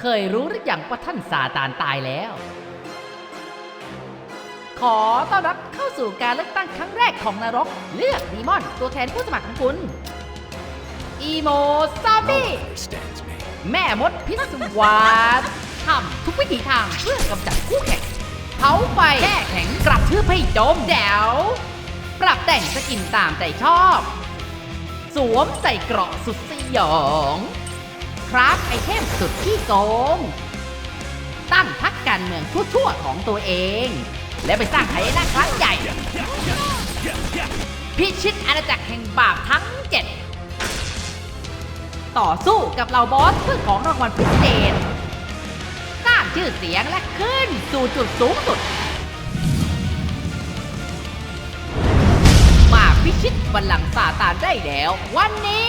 เคยรู้หรือยังว่าท่านซาตานตายแล้ว ขอต้อนรับเข้าสู่การเลือกตั้งครั้งแรกของนรก เลือกดีมอน ตัวแทนผู้สมัครของคุณอีโมซาบิ understands me. แม่มดพิศวาสทำทุกวิถีทางเพื่อกำจัดคู่แข่งเผาไฟแก้แข็งกระทืบให้จมแจ๋วปรับแต่งสกินตามใจชอบ สวมใส่เกราะสุดสยอง ราฟไอเทมสุดที่โกง ตั้งพักการเมืองชั่วๆของตัวเอง แล้วไปสร้างไทยนาครั้งใหญ่ พิชิตอาณาจักรแห่งบาปทั้งเจ็ดต่อสู้กับเหล่าบอสเพื่อของรางวัลพิเศษ สร้างชื่อเสียงและขึ้นสู่จุดสูงสุด มาพิชิตบัลลังก์ซาตานได้แล้ว วันนี้